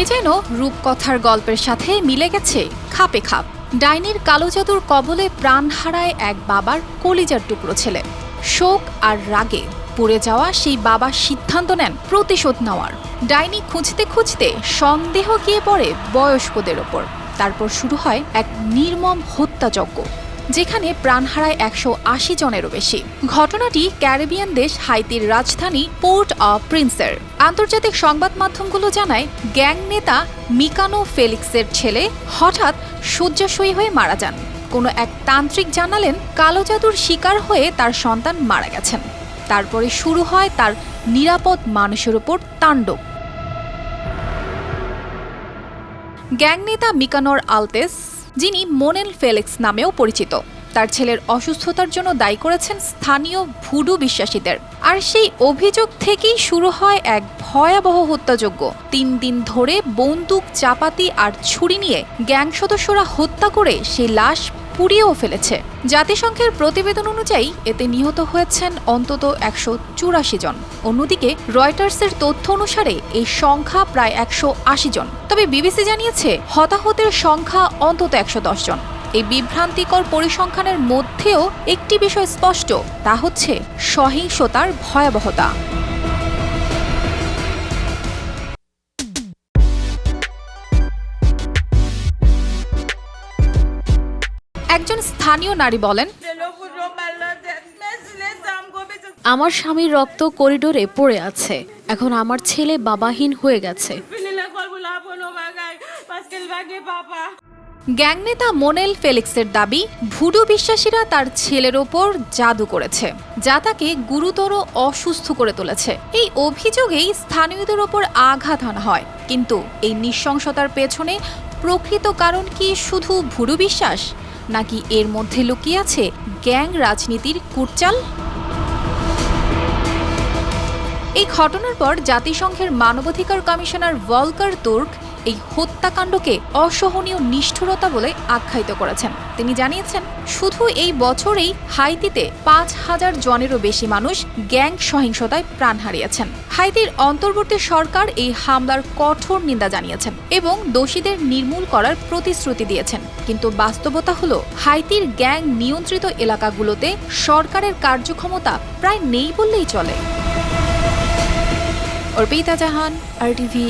এ যেন রূপকথার গল্পের সাথে মিলে গেছে খাপে খাপ। ডাইনির কালো জাদুর কবলে প্রাণ হারায় এক বাবার কলিজার টুকরো ছেলে। শোক আর রাগে পুড়ে যাওয়া সেই বাবা সিদ্ধান্ত নেন প্রতিশোধ নেওয়ার। ডাইনি খুঁজতে খুঁজতে সন্দেহ গিয়ে পড়ে বয়স্কদের ওপর। তারপর শুরু হয় এক নির্মম হত্যাযজ্ঞ। যেখানে প্রাণ হারায় একশো আশি জনেরও বেশি। ঘটনাটি ক্যারিবিয়ান দেশ হাইতির রাজধানী পোর্ট অফ প্রিন্সের। আন্তর্জাতিক সংবাদ মাধ্যমগুলো জানায়, গ্যাং নেতা মিকানো ফেলিক্সের ছেলে হঠাৎ শয্যাশয়ী হয়ে মারা যান। কোনো এক তান্ত্রিক জানালেন, কালো জাদুর শিকার হয়ে তার সন্তান মারা গেছেন। তারপরে শুরু হয় তার নিরাপদ মানুষের উপর তাণ্ডব। গ্যাং নেতা মিকানোর আলতেস যিনি মোনেল ফেলিক্স নামেও পরিচিত। তার ছেলের অসুস্থতার জন্য দায়ী করেছেন স্থানীয় ভুডু বিশ্বাসীদের। আর সেই অভিযোগ থেকেই শুরু হয় এক ভয়াবহ হত্যাযজ্ঞ। তিন দিন ধরে বন্দুক, চাপাতি আর ছুরি নিয়ে গ্যাং সদস্যরা হত্যা করে সেই লাশ পুড়িয়েও ফেলেছে। জাতিসংঘের প্রতিবেদন অনুযায়ী এতে নিহত হয়েছেন অন্তত একশো চুরাশি জন। অন্যদিকে রয়টার্সের তথ্য অনুসারে এই সংখ্যা প্রায় একশো আশি জন। তবে বিবিসি জানিয়েছে, হতাহতের সংখ্যা অন্তত একশো দশ জন। এই বিভ্রান্তিকর পরিসংখ্যানের মধ্যেও একটি বিষয় স্পষ্ট, তা হচ্ছে সহিংসতার ভয়াবহতা। একজন স্থানীয় নারী বলেন, আমার স্বামীর রক্ত করিডোরে পড়ে আছে। এখন আমার ছেলে বাবাহীন হয়ে গেছে। গ্যাং নেতা মোনেল ফেলিক্সের দাবি, ভুডু বিশ্বাসীরা তার ছেলের ওপর জাদু করেছে, যা তাকে গুরুতর অসুস্থ করে তুলেছে। এই অভিযোগেই স্থানীয়দের ওপর আঘাত আনা হয়। কিন্তু এই নৃশংসতার পেছনে প্রকৃত কারণ কি শুধু ভুডু বিশ্বাস? নাকি এর মধ্যে লুকিয়ে আছে গ্যাং রাজনীতির কুটচাল? এই ঘটনার পর জাতিসংঘের মানবাধিকার কমিশনার ভলকার তুর্ক এই হত্যাকাণ্ডকে অসহনীয় নিষ্ঠুরতা বলে আখ্যায়িত করেছেন। তিনি জানিয়েছেন, শুধু এই বছরেই হাইতিতে পাঁচ হাজার জনেরও বেশি মানুষ গ্যাং সহিংসতায় প্রাণ হারিয়েছেন। হাইতির অন্তর্বর্তী সরকার এই হামলার কঠোর নিন্দা জানিয়েছেন এবং দোষীদের নির্মূল করার প্রতিশ্রুতি দিয়েছেন। কিন্তু বাস্তবতা হলো, হাইতির গ্যাং নিয়ন্ত্রিত এলাকাগুলোতে সরকারের কার্যক্ষমতা প্রায় নেই বললেই চলে। অর্পিতা জাহান আর টিভি